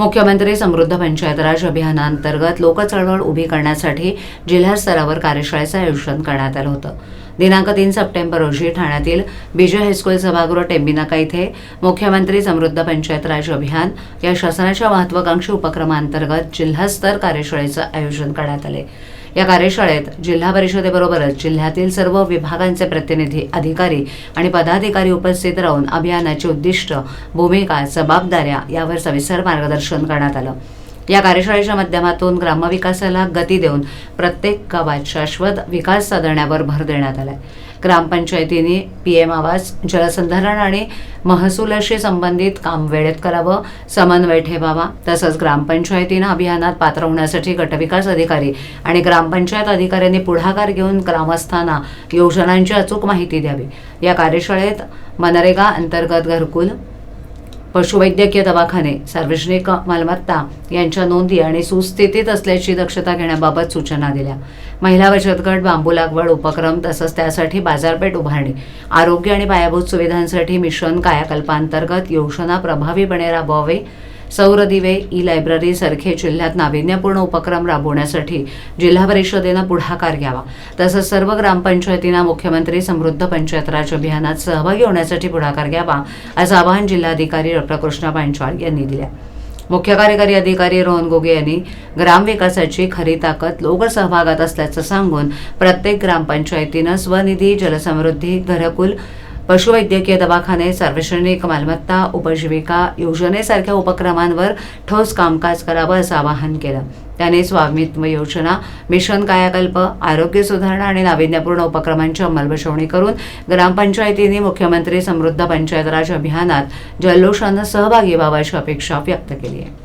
मुख्यमंत्री समृद्ध पंचायत राज अभियानांतर्गत लोकचळवळ उभी करण्यासाठी जिल्हा स्तरावर कार्यशाळेचं आयोजन करण्यात आलं होतं. दिनांक तीन सप्टेंबर रोजी ठाण्यातील बीजे हायस्कूल सभागृह टेंबिनाका इथे मुख्यमंत्री समृद्ध पंचायत राज अभियान या शासनाच्या महत्वाकांक्षी उपक्रमांतर्गत जिल्हास्तर कार्यशाळेचं आयोजन करण्यात आले. या कार्यशाळेत जिल्हा परिषदेबरोबरच जिल्ह्यातील सर्व विभागांचे प्रतिनिधी अधिकारी आणि पदाधिकारी उपस्थित राहून अभियानाचे उद्दिष्ट भूमिका जबाबदाऱ्या यावर सविस्तर मार्गदर्शन करण्यात आलं. या कार्यशाळेच्या माध्यमातून ग्रामविकासाला गती देऊन प्रत्येक गावात शाश्वत विकास साधण्यावर भर देण्यात आलाय. ग्रामपंचायतींनी पी एम आवास जलसंधारण आणि महसुलाशी संबंधित काम वेळेत करावं समन्वय ठेवावा तसंच ग्रामपंचायतीनं अभियानात पात्र होण्यासाठी गटविकास अधिकारी आणि ग्रामपंचायत अधिकाऱ्यांनी पुढाकार घेऊन ग्रामस्थांना योजनांची अचूक माहिती द्यावी. या कार्यशाळेत मनरेगा अंतर्गत घरकुल पशुवैद्यकीय दवाखाने सार्वजनिक मालमत्ता यांच्या नोंदी आणि सुस्थितीत असल्याची दक्षता घेण्याबाबत सूचना दिल्या. महिला बचत गट बांबू लागवड उपक्रम तसंच त्यासाठी बाजारपेठ उभारणी आरोग्य आणि पायाभूत सुविधांसाठी मिशन कायाकल्पांतर्गत योजना प्रभावीपणे राबवावे सौर दिवे ई लायब्ररी सारखे जिल्ह्यात नाविन्यपूर्ण उपक्रम राबवण्यासाठी जिल्हा परिषदेनं पुढाकार घ्यावा. तसंच सर्व ग्रामपंचायतींना मुख्यमंत्री समृद्ध पंचायत राज अभियानात सहभागी होण्यासाठी पुढाकार घ्यावा असं आवाहन जिल्हाधिकारी डॉक्टर कृष्णा पांचाळ यांनी दिल्या मुख्य कार्यकारी अधिकारी रोहन गोगे यांनी ग्रामविकासाची खरी ताकद लोकसहभागात असल्याचं सांगून प्रत्येक ग्रामपंचायतीनं स्वनिधी जलसमृद्धी घरकुल पशुवैद्यकीय दवाखाने सार्वजनिक मालमत्ता उपजीविका योजनेसारख्या उपक्रमांवर ठोस कामकाज करावं असं आवाहन केलं. त्याने स्वामित्व योजना मिशन कायाकल्प आरोग्य सुधारणा आणि नाविन्यपूर्ण उपक्रमांची अंमलबजावणी करून ग्रामपंचायतींनी मुख्यमंत्री समृद्ध पंचायत राज अभियानात जल्लोषानं सहभागी व्हावयाची अपेक्षा व्यक्त केली आहे.